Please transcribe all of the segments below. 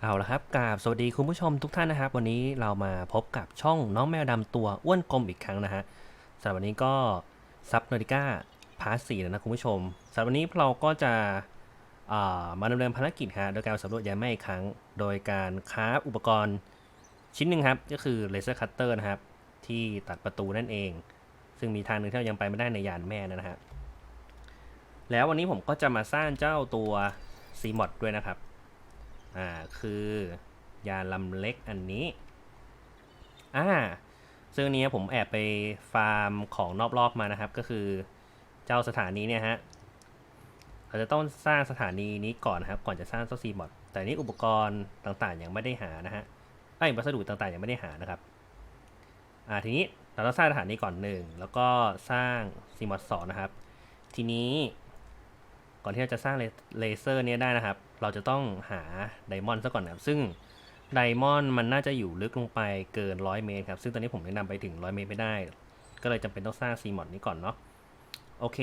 เอาละครับกราบสวัสดีคุณผู้ชมทุกท่านนะครับ วันนี้เรามาพบกับช่องน้องแมวดำตัวอ้วนกลมอีกครั้งนะฮะสำหรับวันนี้ก็ซับนาฬิกาพาร์ทสี่แล้วนะคุณผู้ชมสำหรับวันนี้เราก็จะมาดำเนินภารกิจฮะโดยการสำรวจยานแม่อีกครั้ง โดยการค้าอุปกรณ์ชิ้นหนึ่งครับ ก็คือเลเซอร์คัตเตอร์นะครับ ที่ตัดประตูนั่นเอง ซึ่งมีทางหนึ่งที่เรายังไปไม่ได้ในยานแม่นะฮะแล้ววันนี้ผมก็จะมาสร้างเจ้าตัวซีมอดด้วยนะครับ อ่าคือยาลำเล็กอันนี้อ่าซึ่งอันนี้ผมแอบไปฟาร์มของนอกรอบมานะครับ ก็คือเจ้าสถานีเนี่ยฮะเราจะต้องสร้างสถานีนี้ก่อนนะครับ ก่อนจะสร้างเจ้าซีบอทแต่นี่อุปกรณ์ต่างๆยังไม่ได้หานะฮะไอ้วัสดุต่างๆยังไม่ได้หานะครับอ่าทีนี้เราต้องสร้างสถานีก่อนหนึ่งแล้วก็สร้างซีมอทสองนะครับ ทีนี้ก่อนที่เราจะสร้างเลเซอร์เนี้ยได้นะครับ เราจะต้องหาไดมอนด์ซะก่อนนะครับ ซึ่งไดมอนด์มันน่าจะอยู่ลึกลงไปเกิน 100 เมตรครับ ซึ่งตอนนี้ผมแนะนำไปถึง 100 เมตรไม่ได้ ก็เลยจำเป็นต้องสร้างซีมอดนี้ก่อนเนาะ โอเค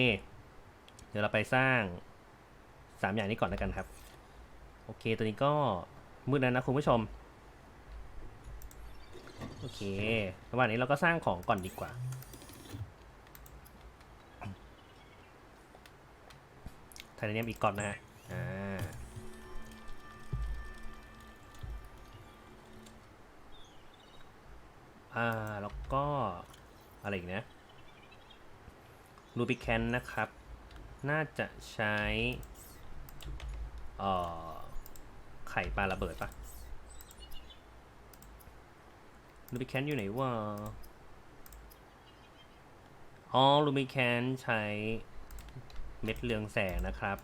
เดี๋ยวเราไปสร้าง 3 อย่างนี้ก่อนแล้วกันครับ โอเค ตัวนี้ก็มืดแล้วนะคุณผู้ชม โอเคระหว่างนี้เราก็สร้างของก่อนดีกว่า ไทเทเนียมอีกก่อนนะฮะ อ่าแล้วก็อะไรอีกนะรูบิแคนนะครับ น่าจะใช้อ่อไข่ปลาระเบิดปะรูบิแคนอยู่ไหนวะอ๋อรูบิแคนใช้เม็ดเรืองแสงนะครับ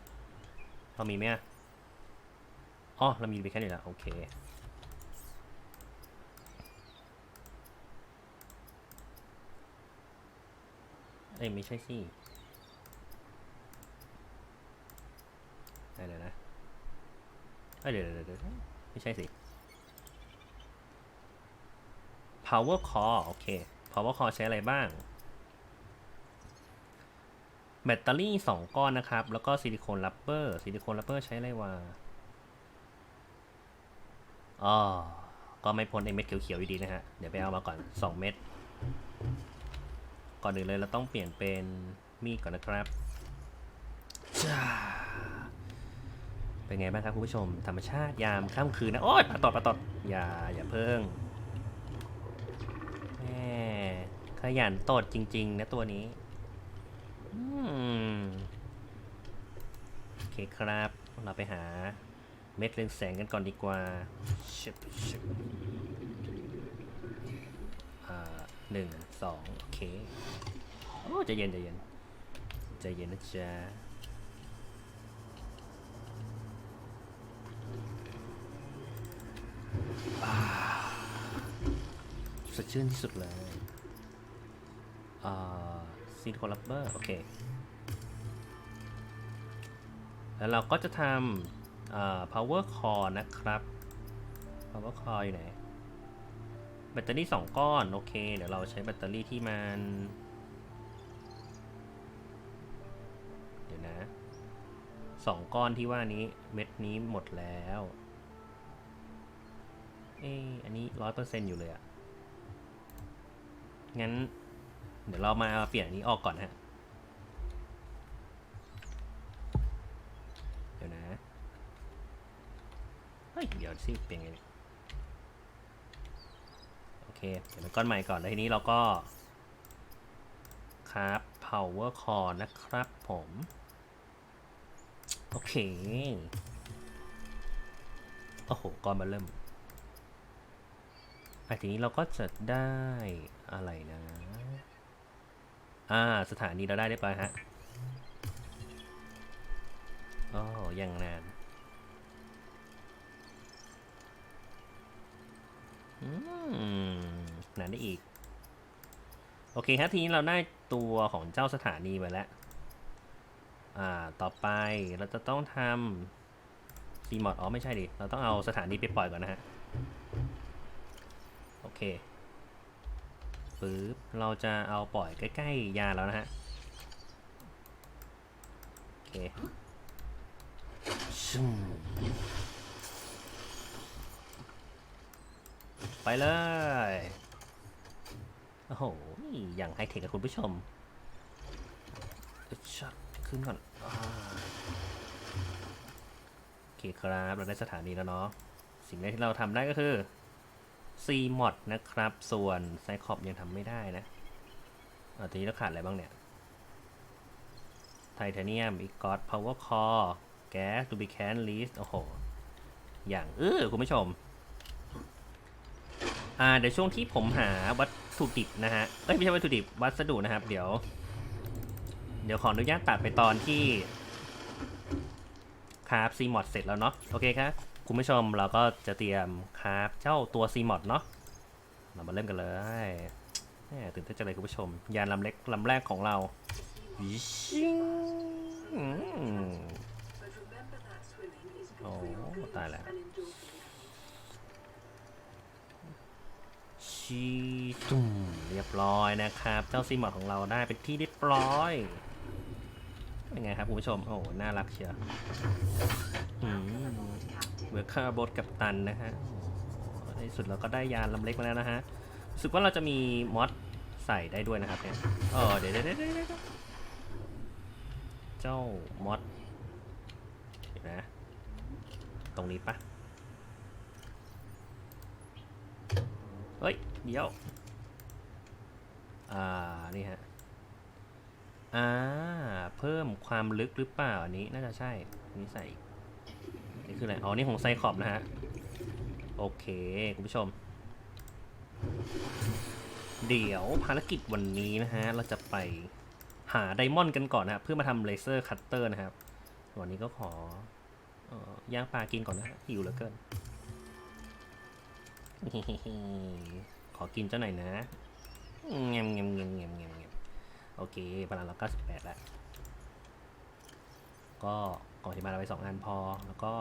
เรามีไหมอะอ๋อเรามีไปแค่นี้แล้วโอเค เอ้ยไม่ใช่สิเดี๋ยวนะเดี๋ยวเดี๋ยวเดี๋ยวไม่ใช่สิ power core โอเค power core ใช้อะไรบ้าง แบตเตอรี่ 2 ก้อนนะครับ แล้วก็ซิลิโคนลัปเปอร์ซิลิโคนลัปเปอร์ใช้อะไรวะอ๋อก็ไม่พ้นไอเม็ดเขียวๆอยู่ดีนะฮะ เดี๋ยวไปเอามาก่อน 2 เม็ด ก่อนอื่นเลยเราต้องเปลี่ยนเป็นมีดก่อนนะครับจ้าเป็นไงบ้างครับคุณผู้ชม ธรรมชาติยามค่ำคืนนะโอ๊ยปลาตอดปลาตอดอย่าอย่าเพิ่งแหมขยันตดจริง ๆ นะตัวนี้อืมโอเคครับ เราไปหาเม็ดเรืองแสงกันก่อนดีกว่าชึบชึบอ่าหนึ่ง สองโอเค โอ้ใจเย็นใจเย็นใจเย็นนะจ๊ะสดชื่นที่สุดเลยอ่าซีดคอลลับเบอร์ โอเค แล้วเราก็จะทำอ่า power core นะครับ power core อยู่ไหน แบตเตอรี่ 2 ก้อน โอเค เดี๋ยวเราใช้แบตเตอรี่ที่มัน เดี๋ยวนะ 2 ก้อนที่ว่านี้เม็ดนี้หมดแล้ว เอ๊ะอันนี้100%อยู่เลยอะงั้น เดี๋ยวเรามาเปลี่ยนอันนี้ออกก่อนฮะ เดี๋ยวนะ เฮ้ย เดี๋ยวสิเปลี่ยนไง เนี่ยโอเคเดี๋ยวเป็นก้อนใหม่ก่อนแล้วทีนี้เราก็ครับ power core นะครับผม โอเค โอ้โหก้อนมาเริ่มอะทีนี้เราก็จะได้อะไรนะ อ่า สถานีเราได้เรียบร้อยฮะโอ้ยังนานอืม นานได้อีก โอเคครับทีนี้เราได้ตัวของเจ้าสถานีมาแล้ว อ่า ต่อไปเราจะต้องทำซีมอดอ๋อไม่ใช่ดิ เราต้องเอาสถานีไปปล่อยก่อนนะฮะ โอเคปึ๊บเราจะเอาปล่อยใกล้ๆยาแล้วนะฮะ โอเคชึ่งไปเลย โอ้โห อย่างไฮเทคกับคุณผู้ชมชัดขึ้นก่อนโอเคครับ เราได้สถานีแล้วเนาะ สิ่งแรกที่เราทำได้ก็คือ CMOD นะครับ ส่วนไซคอปยังทำไม่ได้นะอาทีนี้เราขาดอะไรบ้างเนี่ย ไทเทเนียม อีกอดพาวเวอร์คอร์แก๊สดูบิแคนลีสโอ้โห อย่างเออคุณผู้ชม อ่า เดี๋ยวช่วงที่ผมหาวัต ถุดิบนะฮะเอ้ยไม่ใช่วัตถุดิบวัสดุนะครับ เดี๋ยว เดี๋ยวขออนุญาตตัดไปตอนที่คราฟซีมอดเสร็จแล้วเนาะโอเคครับคุณผู้ชมเราก็จะเตรียมคราฟเจ้าตัวซีมอดเนาะเรามาเริ่มกันเลยแหมตื่นเต้นจังเลยคุณผู้ชม ยานลำเล็กลำแรกของเราวิชิงอืมโอ้ตายแล้ว ชีตุ่มเรียบร้อยนะครับ เจ้าซีมอดของเราได้เป็นที่เรียบร้อยเป็นไงครับคุณผู้ชม โอ้น่ารักเชียวอืมเวอร์คาบดกับตันนะฮะในสุดเราก็ได้ยานลำเล็กมาแล้วนะฮะรู้สึกว่าเราจะมีมอดใส่ได้ด้วยนะครับเนี่ยเออเดี๋ยวเดี๋ยวเดี๋ยวเดี๋ยวเดี๋ยวเจ้ามอดนไหมตรงนี้ปะเฮ้ย เดี๋ยว อ่า นี่ฮะ อ่า เพิ่มความลึกหรือเปล่า อันนี้น่าจะใช่นนี้ใส่ นี่คืออะไร อ๋อ นี่ของไซคอบนะฮะ โอเค คุณผู้ชม เดี๋ยวภารกิจวันนี้นะฮะ เราจะไปหาไดมอนด์กันก่อนนะครับเพื่อมาทำเลเซอร์คัตเตอร์นะครับ วันนี้ก็ขอออย่างปลากินก่อนนะฮะหิวเหลือเกิน ขอกินเจ้าหน่อยนะเงียบเงียบเงียบเงียบเงียบเงียบโอเคพลังเรา98แล้ว ก็กล่องที่มาเราไปสองอันพอ แล้วก็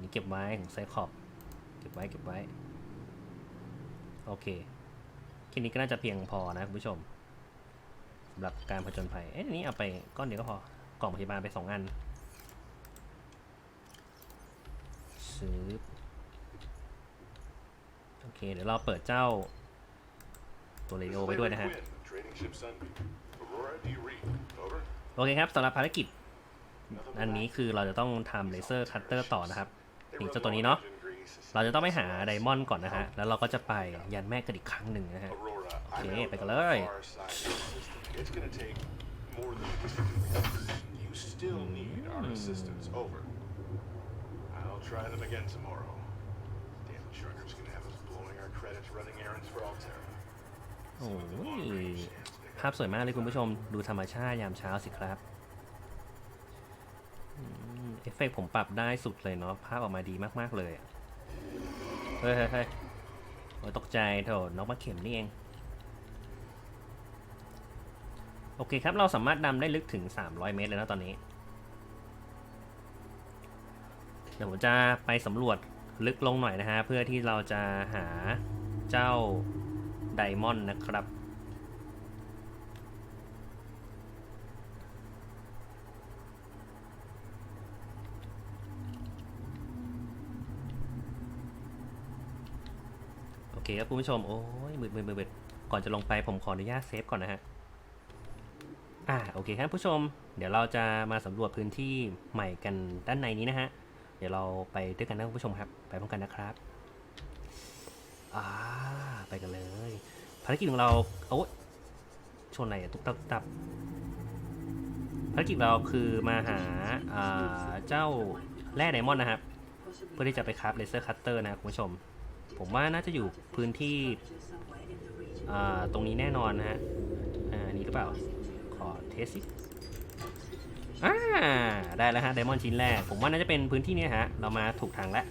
นี่เก็บไว้ของไซคอบเก็บไว้เก็บไว้ โอเคแค่นี้ก็น่าจะเพียงพอนะคุณผู้ชมสำหรับการผจญภัย เอ๊ะอันนี้เอาไปก้อนเดียวก็พอ กล่องพยาบาลไปสองอันซื้อ โอเค เดี๋ยวเราเปิดเจ้าตัวเรดิโอไปด้วยนะฮะ Trading ship Sunbeam. Aurora, do you read? Over. โอเคครับสำหรับภารกิจ อันนี้คือเราจะต้องทำเลเซอร์คัตเตอร์ต่อนะครับนี่เจ้าตัวนี้เนาะ เราจะต้องไปหาไดมอนด์ก่อนนะฮะ แล้วเราก็จะไปยันแม่กันอีกครั้งหนึ่งนะฮะ Aurora, Okay, I know ไปกัน the เลย far side of the system. It's gonna take more than just a few minutes. You still need our assistance. Over. I'll try them again tomorrow. Credits running errands for Altera. โอ้ยภาพสวยมากเลยคุณผู้ชม ดูธรรมชาติยามเช้าสิครับอืมเอฟเฟกต์ผมปรับได้สุดเลยเนาะภาพออกมาดีมากๆเลยอะเฮ้ยเฮ้ยเฮ้ยโอ้ยตกใจโถนกมาเข็มนี่เอง โอเคครับ เราสามารถดำได้ลึกถึง 300 เมตรเลยนะตอนนี้ เดี๋ยวผมจะไปสำรวจ ลึกลงหน่อยนะฮะ เพื่อที่เราจะหาเจ้าไดมอนด์นะครับ โอเคครับคุณผู้ชม โอ้ยมืดมืดมืดก่อนจะลงไปผมขออนุญาตเซฟก่อนนะฮะ อ่า โอเคครับผู้ชม เดี๋ยวเราจะมาสำรวจพื้นที่ใหม่กันด้านในนี้นะฮะ ดี๋ยวเราไปด้วยกันนะคุณผู้ชมครับ ไปพร้อมกันนะครับอ่าไปกันเลย ภารกิจของเราโอ้ยชนอะไรอะตุ๊บตับตับภารกิจเราคือมาหาอ่าเจ้าแร่ไดมอนด์นะครับ เพื่อที่จะไปคราฟเลเซอร์คัตเตอร์นะครับคุณผู้ชม ผมว่าน่าจะอยู่พื้นที่อ่าตรงนี้แน่นอนนะฮะอ่าอันนี้หรือเปล่า ขอเทสสิ อ่าได้แล้วฮะไดมอนด์ชิ้นแรก ผมว่าน่าจะเป็นพื้นที่นี้ฮะ เรามาถูกทางแล้ว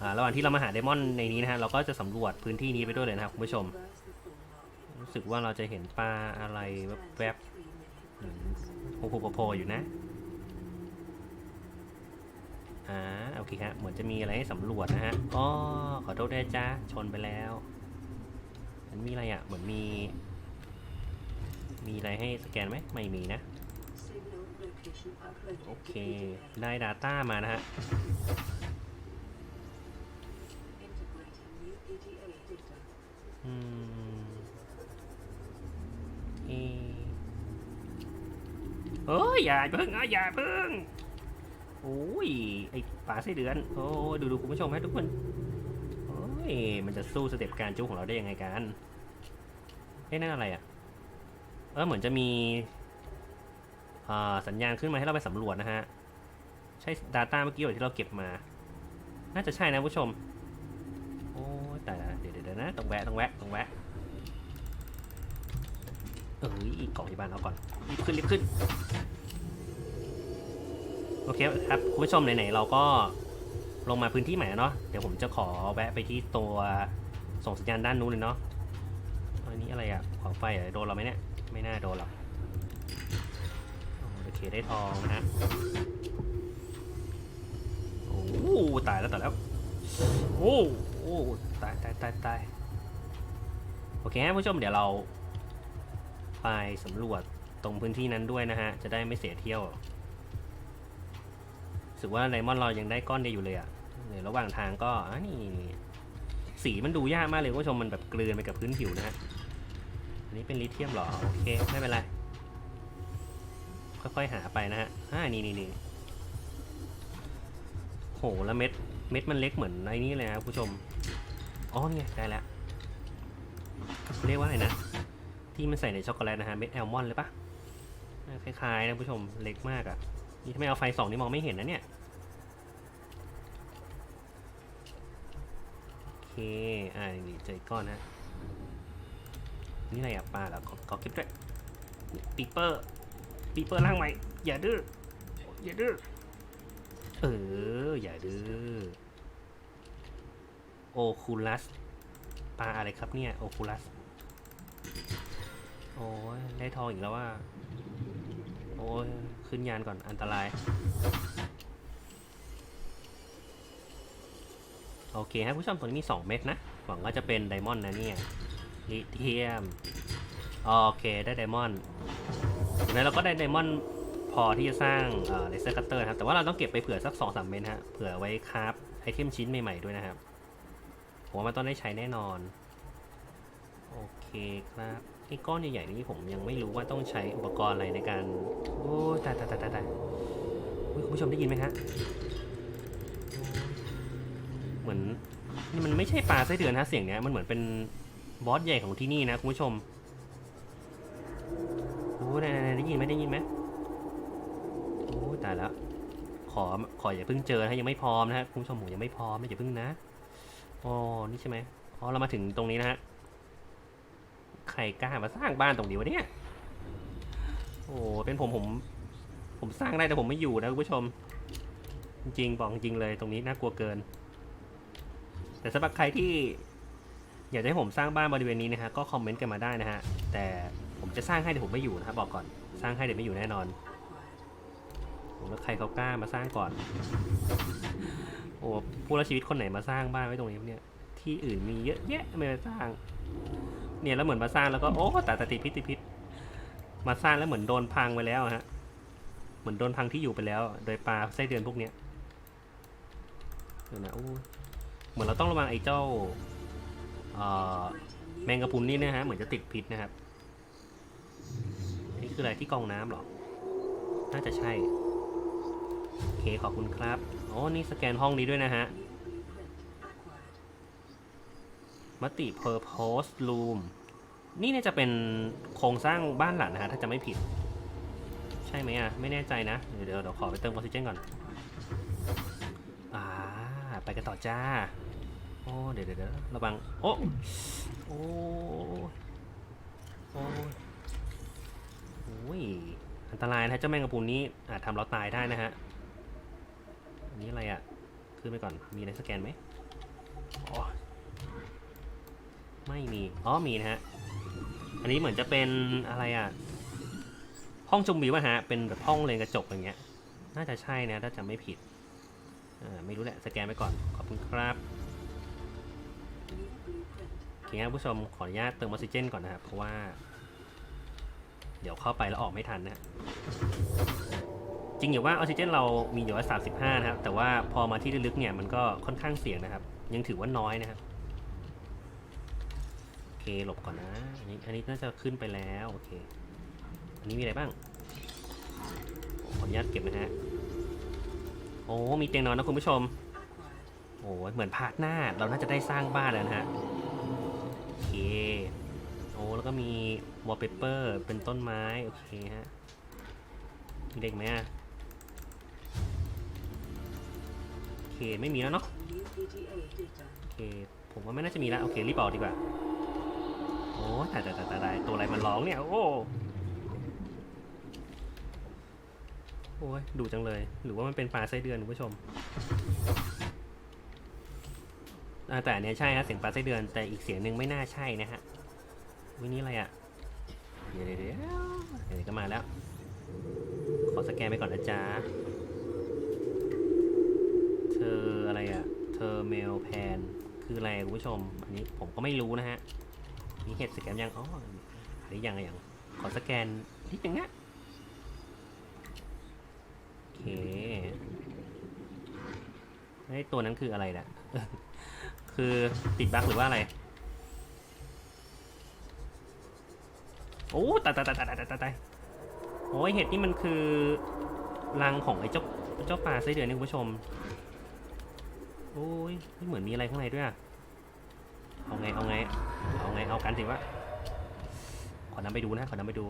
อ่าระหว่างที่เรามาหาไดมอนด์ในนี้นะฮะ เราก็จะสำรวจพื้นที่นี้ไปด้วยเลยนะครับคุณผู้ชม รู้สึกว่าเราจะเห็นปลาอะไรแวบๆโผล่ๆโผล่อยู่นะ อ่า โอเคฮะ เหมือนจะมีอะไรให้สำรวจนะฮะอ๋อขอโทษด้วยจ้าชนไปแล้ว มันมีอะไรอะ เหมือนมี มีอะไรให้สแกนไหมไม่มีนะ โอเค ได้ Data มานะฮะ อืเอเอ้ยอย่าเพิ่งอ่อย่าเพิ่งโอ้ย ไอป่าเส้เดือน โอ้ดูดูคุณผู้ชมฮะทุกคน โอ้ย มันจะสู้สเต็ปการจู้ของเราได้ยังไงกันเฮ้ยนั่นอะไรอะ เออเหมือนจะมีสัญญาณขึ้นมาให้เราไปสำรวจนะฮะ ใช่ Data เมื่อกี้ที่เราเก็บมา น่าจะใช่นะผู้ชม โอ้ยแต่เดี๋ยวเดี๋ยวนะต้องแวะต้องแวะต้องแวะเอ้ยกกล่องที่บ้านเอาก่อนรีบขึ้นรีบขึ้น โอเคครับคุณผู้ชมไหนๆเราก็ลงมาพื้นที่ใหม่เนาะเดี๋ยวผมจะขอแวะไปที่ตัวส่งสัญญาณด้านนู้นเลยเนาะอันนี้อะไรอะขวางไฟเหรโดนเราไหมเนี่ย ไม่น่าโดนหรอกโอเคได้ทองนะฮะโอ้โหตายแล้วตายแล้วโอ้โหตายตายตายตายโอเคครับผู้ชมเดี๋ยวเราไปสำรวจตรงพื้นที่นั้นด้วยนะฮะ จะได้ไม่เสียเที่ยวสึกว่าไดมอนด์เรายังได้ก้อนเดียวอยู่เลยอะเดี๋ยวระหว่างทางก็อะนี่สีมันดูยากมากเลยผู้ชมมันแบบกลืนไปกับพื้นผิวนะฮะ นนี้เป็นลิเธียมหรอ โอเค ไม่เป็นไร ค่อยๆหาไปนะฮะอ่านี่นี่นี่โห แล้วเม็ด เม็ดมันเล็กเหมือนไอ้นี่เลยนะผู้ชม อ๋อนี่ไงได้แล้ว เรียกว่าอะไรนะ ที่มันใส่ในช็อกโกแลตนะฮะ เม็ดแอลมอนด์เลยปะคล้ายๆนะผู้ชม เล็กมากอะนี่ถ้าไม่เอาไฟสองนี่มองไม่เห็นนะเนี่ยโอเค อ่านี่เจอก้อนนะ นี่อะไรอะปลาเหรอขอขอคลิปด้วยปีเปอร์ปีเปอร์ล่างใหม่ อย่าดื้ออย่าดื้อเออ อย่าดื้อโอคูลัสปลาอะไรครับเนี่ย โอคูลัส โอ้ยได้ทองอีกแล้วว่า โอ้ยขึ้นยานก่อนอันตราย โอเคครับผู้ชมตัวนี้มี 2 เม็ดนะ หวังว่าจะเป็นไดมอนด์นะเนี่ย ลิเทียม โอเคได้ไดมอนด์อย่างนั้นเราก็ได้ไดมอนด์พอที่จะสร้างเลเซอร์คัตเตอร์นะครับ แต่ว่าเราต้องเก็บไปเผื่อสัก 2-3 เม็ดฮะ เผื่อไว้คราฟไอเทมชิ้นใหม่ๆด้วยนะครับ ผมว่ามันต้องได้ใช้แน่นอน โอเคครับไอ้ก้อนใหญ่ๆนี้ผมยังไม่รู้ว่าต้องใช้อุปกรณ์อะไรในการ โอ้ตายตายตายตายตาคุณผู้ชมได้ยินไหมฮะ เหมือนนี่มันไม่ใช่ปลาไส้เดือนฮะเสียงเนี้ยมันเหมือนเป็น บอสใหญ่ของที่นี่นะคุณผู้ชมโอ้ยไหนๆๆได้ยินไหมได้ยินไหมโอ้ตายแล้วขอขออย่าเพิ่งเจอนะยังไม่พร้อมนะฮะคุณผู้ชมผมยังไม่พร้อมนะอย่าเพิ่งนะอ๋อนี่ใช่ไหมอ๋อเรามาถึงตรงนี้นะฮะใครกล้ามาสร้างบ้านตรงนี้วะเนี่ยโอ้เป็นผมผมผมสร้างได้แต่ผมไม่อยู่นะคุณผู้ชม จริงบอกจริงเลยตรงนี้น่ากลัวเกิน แต่สำหรับใครที่ อยากให้ผมสร้างบ้านบริเวณนี้นะฮะก็คอมเมนต์กันมาได้นะฮะแต่ผมจะสร้างให้แต่ผมไม่อยู่นะครับบอกก่อนสร้างให้แต่ไม่อยู่แน่นอนผมแล้วใครเขากล้ามาสร้างก่อน โอ้ผู้รับชีวิตคนไหนมาสร้างบ้านไว้ตรงนี้เนี่ยที่อื่นมีเยอะแยะไม่มาสร้าง เนี่ยแล้วเหมือนมาสร้างแล้วก็โอ้แต่แต่ติดพิษติดพิษมาสร้างแล้วเหมือนโดนพังไปแล้วฮะเหมือนโดนพังที่อยู่ไปแล้ว โดยปลาไส้เดือนพวกเนี้ยเดี๋ยวนะโอ้เหมือนเราต้องระวังไอ้เจ้า แมงกะพรุนนี่นะฮะเหมือนจะติดพิษนะครับ นี่คืออะไรที่กองน้ำหรอ น่าจะใช่ โอเคขอบคุณครับอ๋อนี่สแกนห้องนี้ด้วยนะฮะมติ Purpose Room นี่เนี่ยจะเป็นโครงสร้างบ้านหลังนะฮะถ้าจะไม่ผิด ใช่ไหมอะ ไม่แน่ใจนะ เดี๋ยวเดี๋ยวขอไปเติมออกซิเจนก่อน อ่า ไปกันต่อจ้า โอ้เดี๋ยวเดี๋ยวเดี๋ยวระวัง โอ้ โอ้โอ้โอ้ย อันตรายนะฮะเจ้าแมงกะพรุนนี้อาจทำเราตายได้นะฮะ อันนี้อะไรอะ ขึ้นไปก่อน มีอะไรสแกนไหมอ๋อ ไม่มี อ๋อ มีนะฮะ อันนี้เหมือนจะเป็นอะไรอะ ห้องชมวิวอะฮะ เป็นแบบห้องเลนกระจกอย่างเงี้ย น่าจะใช่นะ ถ้าจำไม่ผิด อ่า ไม่รู้แหละ สแกนไปก่อน ขอบคุณครับโอเครับผู้ชมขออนุญาตเติมออกซิเจนก่อนนะครับ เพราะว่า เดี๋ยวเข้าไปแล้วออกไม่ทันนะจริงอยู่ว่าออกซิเจนเรามีอยู่ว่า35นะครับ แต่ว่าพอมาที่ลึกเนี่ยมันก็ค่อนข้างเสี่ยงนะครับ ยังถือว่าน้อยนะครับโอเคหลบก่อนนะอันนี้อันนี้น่าจะขึ้นไปแล้วโอเค อันนี้มีอะไรบ้างขออนุญาตเก็บนะฮะโอ้มีเตียงนอนนะคุณผู้ชมโอ้เหมือนพาร์ทหน้าเราน่าจะได้สร้างบ้านแล้วนะฮะ แล้วก็มีวอลเปเปอร์เป็นต้นไม้ โอเคฮะมีเด็กไหมอะโอเค ไม่มีแล้วเนาะโอเค ผมว่าไม่น่าจะมีแล้ว โอเค รีบออกดีกว่า โอ้ตายตายตายตายตัวอะไรมันร้องเนี่ย โอ้โอ้ยดูจังเลย หรือว่ามันเป็นปลาไส้เดือนคุณผู้ชมแต่อันเนี้ยใช่ฮะเสียงปลาไส้เดือนแต่อีกเสียงหนึ่งไม่น่าใช่นะฮะ วินี่อะไรอะ เดี๋ยวเดี๋ยวเดี๋ยวก็มาแล้ว ขอสแกนไปก่อนนะจ๊ะ เธออะไรอะ เธอเมลแพน คืออะไรคุณผู้ชม อันนี้ผมก็ไม่รู้นะฮะ มีเห็ดสแกนยัง อ๋อหรือยังอะยังขอสแกนนิดนึงนะโอเคไอ้ตัวนั้นคืออะไรน่ะคือติดบั๊กหรือว่าอะไร โอ้ตายตายตายตายตายตายโอ้ยเห็ดนี่มันคือรังของไอ้เจ้าเจ้าปลาไส้เดือนนี่คุณผู้ชม โอ้ยไม่เหมือนมีอะไรข้างในด้วยอะเอาไงเอาไงเอาไงเอากันสิวะขอนำไปดูนะขอนำไปดู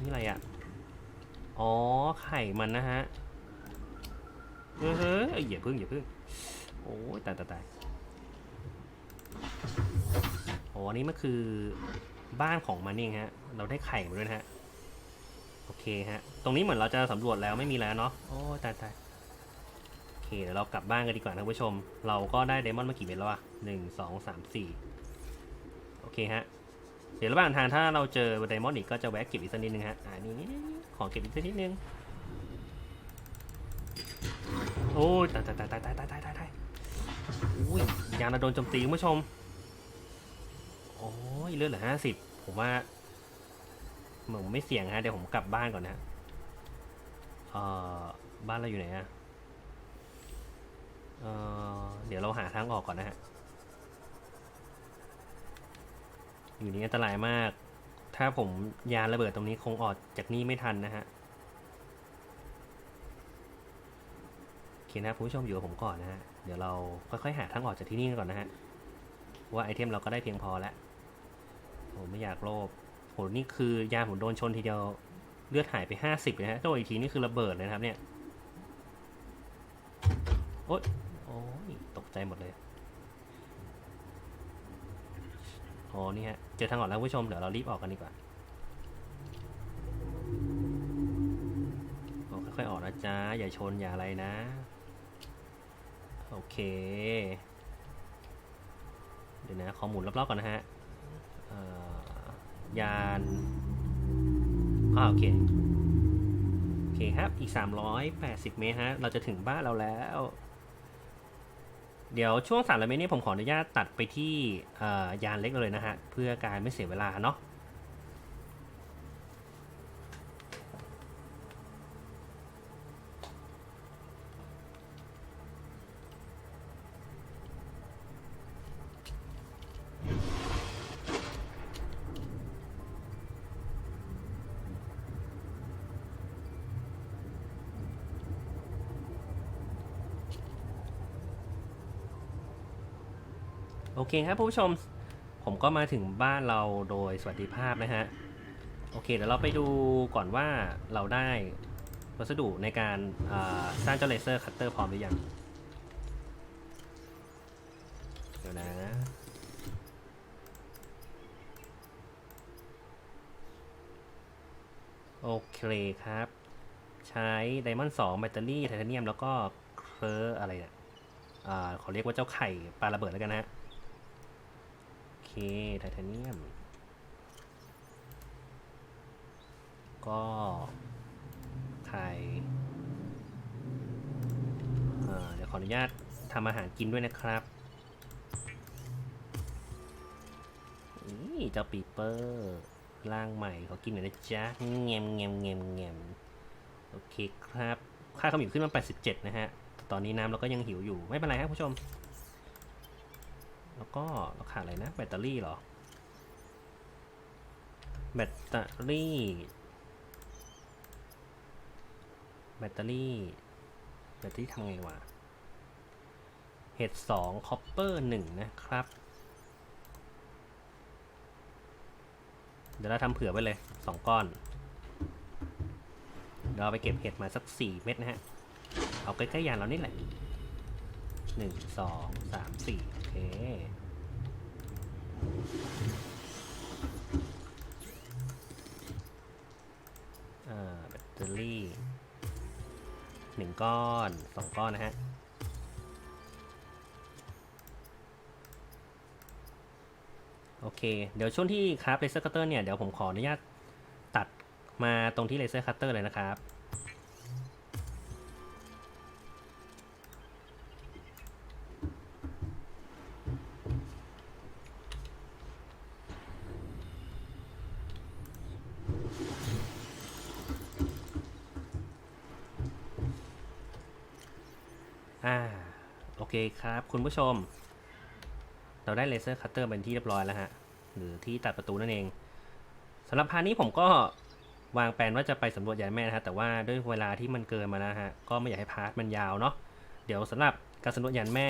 นี่อะไรอะ อ๋อไข่มันนะฮะเออเฮ้ยอย่าพึ่งอย่าพึ่งโอ้ยตายตายตายอ๋อนี่มันคือ บ้านของมันนี่ฮะ เราได้ไข่มาด้วยฮะ โอเคฮะ ตรงนี้เหมือนเราจะสำรวจแล้วไม่มีแล้วเนาะ โอ้ตายตายโอเคเดี๋ยวเรากลับบ้านกันดีกว่านะผู้ชม เราก็ได้ไดมอนด์มากี่เม็ดแล้ววะหนึ่งสองสามสี่โอเคฮะ เดี๋ยวระหว่างทางถ้าเราเจอไดมอนด์อีกก็จะแวะเก็บอีกสักนิดนึงฮะ อ่านี่นี่ขอเก็บอีกสักนิดนึง โอ้ยตายตายตายตายตายตายตายอุ้ยยานาโดนโจมตีผู้ชม โอ้ยเลือดเหลือห้าสิบผมว่าผมไม่เสี่ยงฮะเดี๋ยวผมกลับบ้านก่อนนะฮะเอ่อบ้านเราอยู่ไหนอะเอ่อเดี๋ยวเราหาทางออกก่อนนะฮะอยู่นี่อันตรายมาก ถ้าผมยานระเบิดตรงนี้คงออกจากนี่ไม่ทันนะฮะโอเคนะคุณผู้ชมอยู่กับผมก่อนนะฮะ เดี๋ยวเราค่อยๆหาทางออกจากที่นี่ก่อนนะฮะ ว่าไอเทมเราก็ได้เพียงพอแล้ว ผมไม่อยากโลภโหนี่คือยาผมโดนชนทีเดียวเลือดหายไปห้าสิบเลยนะฮะโดนอีกทีนี่คือระเบิดเลยนะครับเนี่ย โอ๊ยโอ้ยตกใจหมดเลยอ๋อนี่ฮะ เจอทางออกแล้วคุณผู้ชม เดี๋ยวเรารีบออกกันดีกว่าโอ้ค่อยๆออกนะจ๊ะ อย่าชนอย่าอะไรนะ โอเค เดี๋ยวนะขอหมุนรอบๆก่อนนะฮะ ยานอ่าโอเค โอเคครับ อีก 380 เมตรฮะ เราจะถึงบ้านเราแล้ว เดี๋ยวช่วงสามร้อยเมตรนี้ผมขออนุญาตตัดไปที่ยานเล็กเลยนะฮะ เพื่อการไม่เสียเวลาเนาะ โอเคครับผู้ชมผมก็มาถึงบ้านเราโดยสวัสดิภาพนะฮะ โอเคเดี๋ยวเราไปดูก่อนว่าเราได้วัสดุในการาสร้างเจ้าเลเซอร์คัตเตอร์พร้อมหรือยัง เดี๋ยวนะ โอเคครับ ใช้ไดมอนด์2แบตเตอรี่ไทเทเนียม แล้วก็เคอร์อะไรเนี่ยเขาเรียกว่าเจ้าไข่ปลาระเบิดแล้วกันนะฮะ ไทเทเนียม ก็ไข่เดี๋ยวขออนุญาตทำอาหารกินด้วยนะครับนี่เจ้าปีเปอร์ร่างใหม่ขอกินหน่อยนะจ๊ะเงมเงมเงมเงมโอเคครับ ค่าความหิวขึ้นมา 87 นะฮะ ตอนนี้น้ำเราก็ยังหิวอยู่ ไม่เป็นไรครับผู้ชม แล้วก็เราขาดอะไรนะ แบตเตอรี่เหรอ แบตเตอรี่ แบตเตอรี่ แบตเตอรี่ทำไงวะเห็ดสองคอปเปอร์หนึ่งนะครับ เดี๋ยวเราทำเผื่อไว้เลยสองก้อน เราไปเก็บเห็ดมาสักสี่เม็ดนะฮะ เอาใกล้ๆยานเรานี่แหละ หนึ่งสองสามสี่โอเคแบตเตอรี่หนึ่งก้อนสองก้อนนะฮะโอเค เดี๋ยวช่วงที่คราฟเลเซอร์คัตเตอร์เนี่ย เดี๋ยวผมขออนุญาตตัดมาตรงที่เลเซอร์คัตเตอร์เลยนะครับ อ่าโอเคครับคุณผู้ชม เราได้เลเซอร์คัตเตอร์เป็นที่เรียบร้อยแล้วฮะ หรือที่ตัดประตูนั่นเองสำหรับพาร์ทนี้ผมก็วางแผนว่าจะไปสำรวจยานแม่นะฮะแต่ว่าด้วยเวลาที่มันเกินมาแล้วฮะก็ไม่อยากให้พาร์ทมันยาวเนาะเดี๋ยวสำหรับการสำรวจยานแม่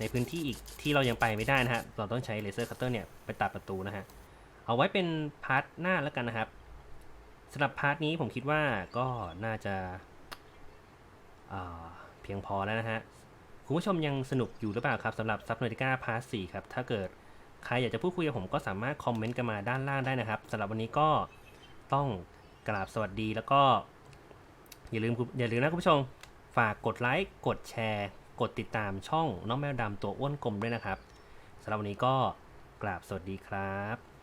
ในพื้นที่อีกที่เรายังไปไม่ได้นะฮะเราต้องใช้เลเซอร์คัตเตอร์เนี่ยไปตัดประตูนะฮะเอาไว้เป็นพาร์ทหน้าแล้วกันนะครับสำหรับพาร์ทนี้ผมคิดว่าก็น่าจะอ่า เพียงพอแล้วนะฮะ คุณผู้ชมยังสนุกอยู่หรือเปล่าครับสำหรับ Subnautica Part 4ครับ ถ้าเกิดใครอยากจะพูดคุยกับผมก็สามารถคอมเมนต์กันมาด้านล่างได้นะครับสำหรับวันนี้ก็ต้องกราบสวัสดีแล้วก็ อย่าลืมอย่าลืมนะคุณผู้ชม ฝากกดไลค์กดแชร์ กดติดตามช่องน้องแมวดำตัวอ้วนกลมด้วยนะครับสำหรับวันนี้ก็กราบสวัสดีครับ